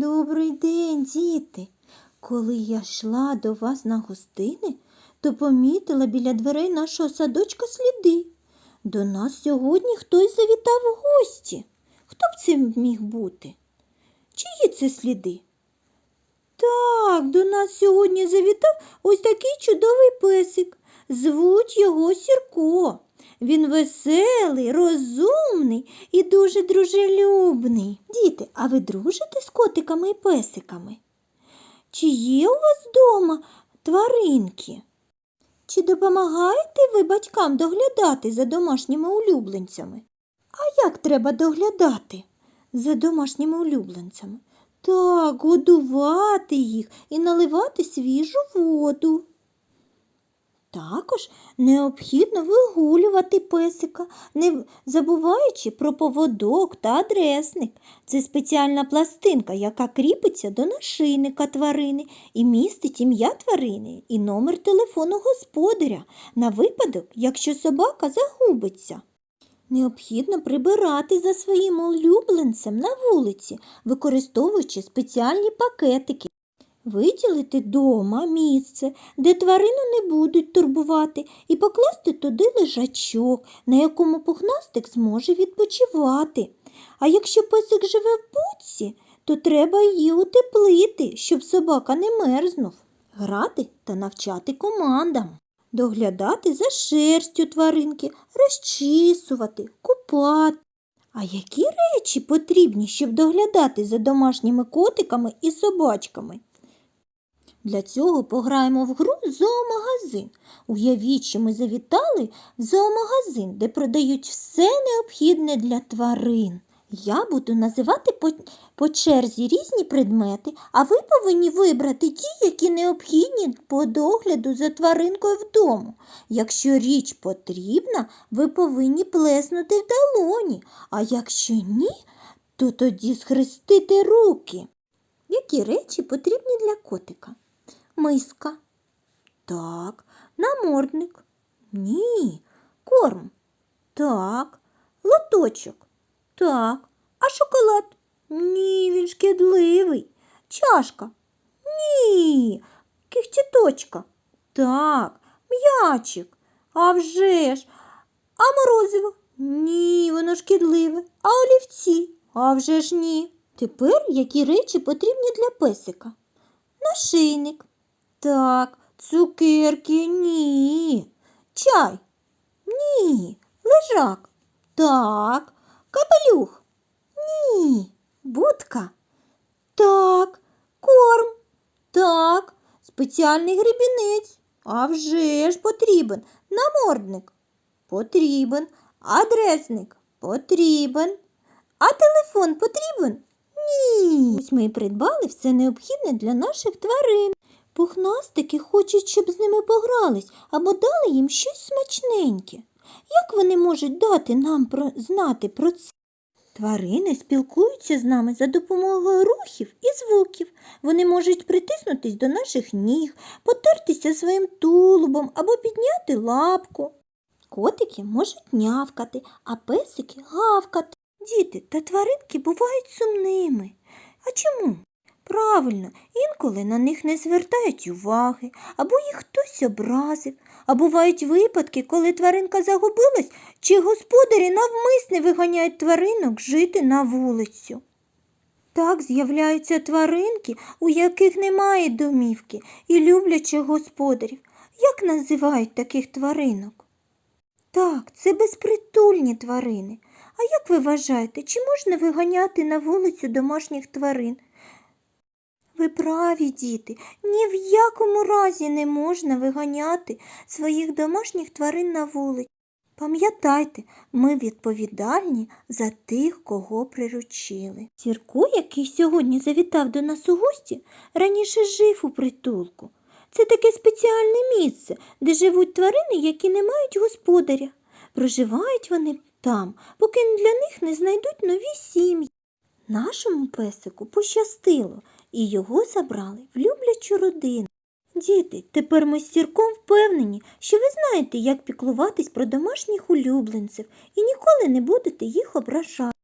Добрий день, діти. Коли я йшла до вас на гостини, то помітила біля дверей нашого садочка сліди. До нас сьогодні хтось завітав у гості. Хто б це міг бути? Чиї це сліди? Так, до нас сьогодні завітав ось такий чудовий песик. Звуть його Сірко. Він веселий, розумний і дуже дружелюбний. Діти, а ви дружите з котиками і песиками? Чи є у вас вдома тваринки? Чи допомагаєте ви батькам доглядати за домашніми улюбленцями? А як треба доглядати за домашніми улюбленцями? Так, годувати їх і наливати свіжу воду. Також необхідно вигулювати песика, не забуваючи про поводок та адресник. Це спеціальна пластинка, яка кріпиться до нашийника тварини і містить ім'я тварини і номер телефону господаря на випадок, якщо собака загубиться. Необхідно прибирати за своїм улюбленцем на вулиці, використовуючи спеціальні пакетики. Виділити дома місце, де тварину не будуть турбувати, і покласти туди лежачок, на якому пухнастик зможе відпочивати. А якщо песик живе в будці, то треба її утеплити, щоб собака не мерзнув, грати та навчати командам, доглядати за шерстю тваринки, розчісувати, купати. А які речі потрібні, щоб доглядати за домашніми котиками і собачками? Для цього пограємо в гру зоомагазин. Уявіть, що ми завітали в зоомагазин, де продають все необхідне для тварин. Я буду називати по, по черзі різні предмети, а ви повинні вибрати ті, які необхідні по догляду за тваринкою вдома. Якщо річ потрібна, ви повинні плеснути в долоні, а якщо ні, то тоді схрестити руки. Які речі потрібні для котика? Миска. Так. Намордник. Ні. Корм. Так. Лоточок. Так. А шоколад? Ні, він шкідливий. Чашка. Ні. Кихтіточка. Так. М'ячик. А вже ж. А морозиво? Ні, воно шкідливе. А олівці? А вже ж ні. Тепер які речі потрібні для песика? Нашийник. Так, цукерки ні. Чай. Ні. Лежак. Так. Капелюх. Ні. Будка. Так. Корм. Так. Спеціальний гребінець. А вже ж потрібен. Намордник. Потрібен. Адресник. Потрібен. А телефон потрібен? Ні. Ось ми і придбали все необхідне для наших тварин. Пухнастики хочуть, щоб з ними погрались або дали їм щось смачненьке. Як вони можуть дати нам про... знати про це? Тварини спілкуються з нами за допомогою рухів і звуків. Вони можуть притиснутись до наших ніг, потертися своїм тулубом або підняти лапку. Котики можуть нявкати, а песики гавкати. Діти та тваринки бувають сумними. А чому? Правильно, інколи на них не звертають уваги, або їх хтось образив, а бувають випадки, коли тваринка загубилась, чи господарі навмисне виганяють тваринок жити на вулицю. Так з'являються тваринки, у яких немає домівки і люблячих господарів. Як називають таких тваринок? Так, це безпритульні тварини. А як ви вважаєте, чи можна виганяти на вулицю домашніх тварин? Ви праві, діти, ні в якому разі не можна виганяти своїх домашніх тварин на вулицю. Пам'ятайте, ми відповідальні за тих, кого приручили. Сірко, який сьогодні завітав до нас у гості, раніше жив у притулку. Це таке спеціальне місце, де живуть тварини, які не мають господаря. Проживають вони там, поки для них не знайдуть нові сім'ї. Нашому песику пощастило, і його забрали в люблячу родину. Діти, тепер ми з сірком впевнені, що ви знаєте, як піклуватись про домашніх улюбленців і ніколи не будете їх ображати.